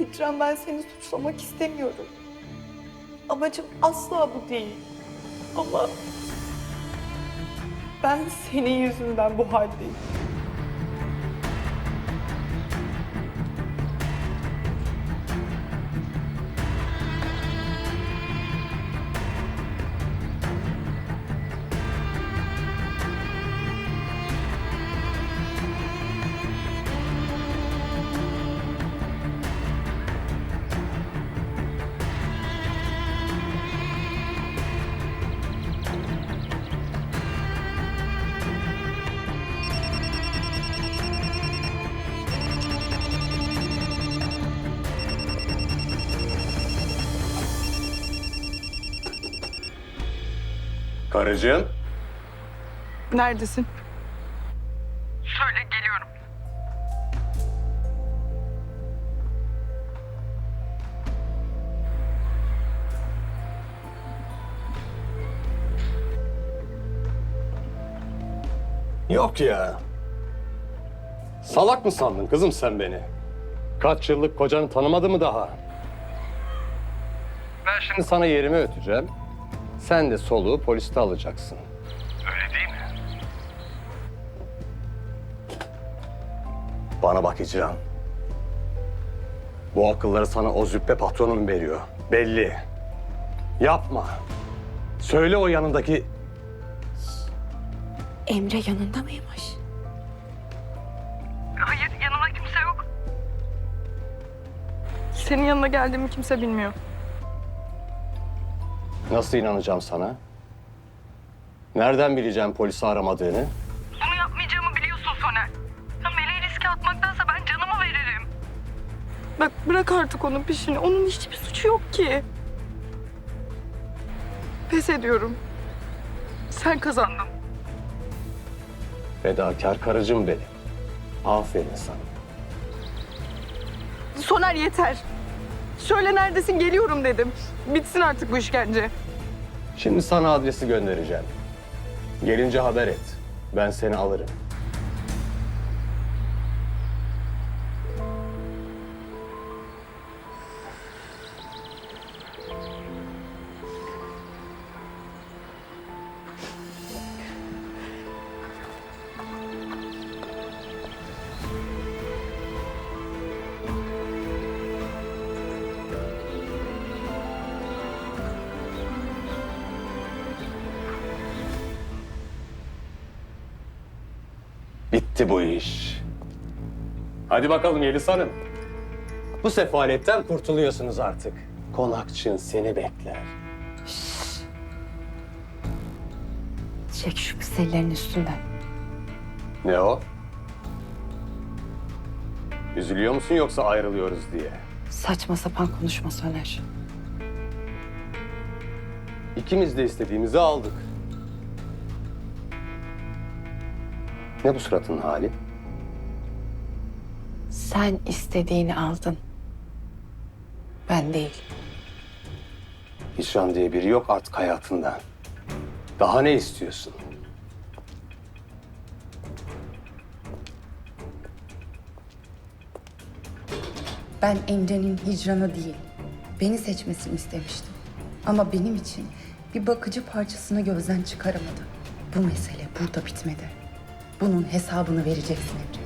Hicran ben seni suçlamak istemiyorum. Amacım asla bu değil. Ama ben senin yüzünden bu haldeyim. Karıcığım. Neredesin? Söyle geliyorum. Yok ya. Salak mı sandın kızım sen beni? Kaç yıllık kocanı tanımadı mı daha? Ben şimdi sana yerimi öteceğim. Sen de soluğu poliste alacaksın. Öyle değil mi? Bana bak İcran. Bu akılları sana o züppe patronum veriyor. Belli. Yapma. Söyle o yanındaki Emre yanında mıymış? Hayır yanımda kimse yok. Senin yanına geldiğimi kimse bilmiyor. Nasıl inanacağım sana? Nereden bileceğim polisi aramadığını? Bunu yapmayacağımı biliyorsun Soner. Ya Meleği riske atmaktansa ben canımı veririm. Bak bırak artık onun peşini. Onun hiçbir suçu yok ki. Pes ediyorum. Sen kazandın. Fedakar karıcığım benim. Aferin sana. Soner yeter. Söyle neredesin geliyorum dedim. Bitsin artık bu işkence. Şimdi sana adresi göndereceğim. Gelince haber et. Ben seni alırım. Bitti bu iş. Hadi bakalım Yeliz Hanım. Bu sefaletten kurtuluyorsunuz artık. Konakçın seni bekler. Çek şu pis ellerin üstünden. Ne o? Üzülüyor musun yoksa ayrılıyoruz diye? Saçma sapan konuşma Soner. İkimiz de istediğimizi aldık. Ne bu suratın hali? Sen istediğini aldın. Ben değil. Hicran diye biri yok artık hayatında. Daha ne istiyorsun? Ben Emre'nin hicranı değil, beni seçmesini istemiştim. Ama benim için bir bakıcı parçasını gözden çıkaramadı. Bu mesele burada bitmedi. Bunun hesabını vereceksin Emre.